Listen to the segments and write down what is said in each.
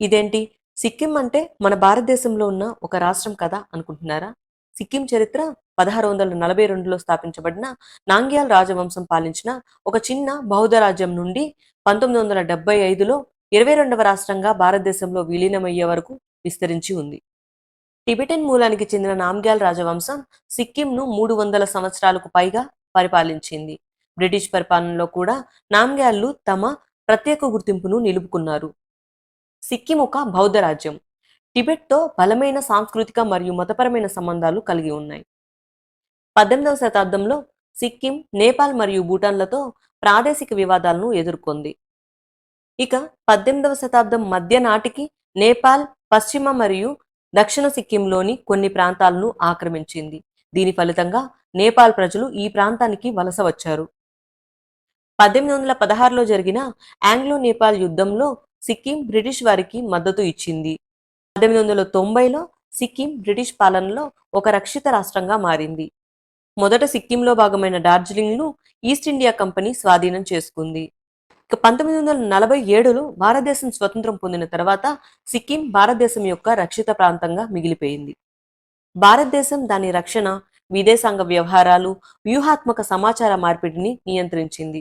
ఇదేంటి? సిక్కిం అంటే మన భారతదేశంలో ఉన్న ఒక రాష్ట్రం కదా అనుకుంటున్నారా? సిక్కిం చరిత్ర పదహారు వందల నలభై రెండులో స్థాపించబడిన నాంగ్యాల్ రాజవంశం పాలించిన ఒక చిన్న బౌద్ధ రాజ్యం నుండి పంతొమ్మిది వందల డెబ్బై ఐదులో ఇరవై రెండవ రాష్ట్రంగా భారతదేశంలో విలీనమయ్యే వరకు విస్తరించి ఉంది. టిబెటన్ మూలానికి చెందిన నామ్గ్యాల్ రాజవంశం సిక్కింను మూడు వందల సంవత్సరాలకు పైగా పరిపాలించింది. బ్రిటిష్ పరిపాలనలో కూడా నామ్గ్యాల్లు తమ ప్రత్యేక గుర్తింపును నిలుపుకున్నారు. సిక్కిం ఒక బౌద్ధ రాజ్యం. టిబెట్తో బలమైన సాంస్కృతిక మరియు మతపరమైన సంబంధాలు కలిగి ఉన్నాయి. పద్దెనిమిదవ శతాబ్దంలో సిక్కిం నేపాల్ మరియు భూటాన్లతో ప్రాదేశిక వివాదాలను ఎదుర్కొంది. ఇక పద్దెనిమిదవ శతాబ్దం మధ్య నాటికి నేపాల్ పశ్చిమ మరియు దక్షిణ సిక్కింలోని కొన్ని ప్రాంతాలను ఆక్రమించింది. దీని ఫలితంగా నేపాల్ ప్రజలు ఈ ప్రాంతానికి వలస వచ్చారు. పద్దెనిమిది వందల పదహారులో జరిగిన ఆంగ్లో నేపాల్ యుద్ధంలో సిక్కిం బ్రిటిష్ వారికి మద్దతు ఇచ్చింది. పద్దెనిమిది వందల తొంభైలో సిక్కిం బ్రిటిష్ పాలనలో ఒక రక్షిత రాష్ట్రంగా మారింది. మొదట సిక్కింలో భాగమైన డార్జిలింగ్ను ఈస్ట్ ఇండియా కంపెనీ స్వాధీనం చేసుకుంది. ఇక పంతొమ్మిది వందల నలభై ఏడులో భారతదేశం స్వతంత్రం పొందిన తర్వాత సిక్కిం భారతదేశం యొక్క రక్షిత ప్రాంతంగా మిగిలిపోయింది. భారతదేశం దాని రక్షణ విదేశాంగ వ్యవహారాలు వ్యూహాత్మక సమాచార మార్పిడిని నియంత్రించింది.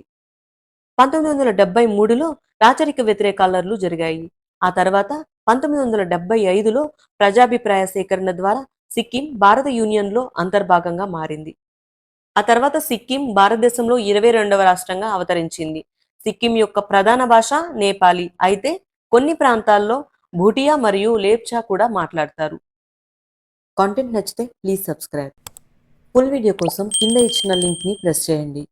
పంతొమ్మిది వందల డెబ్బై మూడులో రాచరిక వ్యతిరేకాలర్లు జరిగాయి. ఆ తర్వాత పంతొమ్మిది వందల డెబ్బై ఐదులో ప్రజాభిప్రాయ సేకరణ ద్వారా సిక్కిం భారత యూనియన్లో అంతర్భాగంగా మారింది. ఆ తర్వాత సిక్కిం భారతదేశంలో ఇరవై రెండవ రాష్ట్రంగా అవతరించింది. సిక్కిం యొక్క ప్రధాన భాష నేపాలీ. అయితే కొన్ని ప్రాంతాల్లో భూటియా మరియు లేప్చా కూడా మాట్లాడతారు. కాంటెంట్ నచ్చితే ప్లీజ్ సబ్స్క్రైబ్ ఫుల్ వీడియో కోసం కింద ఇచ్చిన లింక్ని ప్రెస్ చేయండి.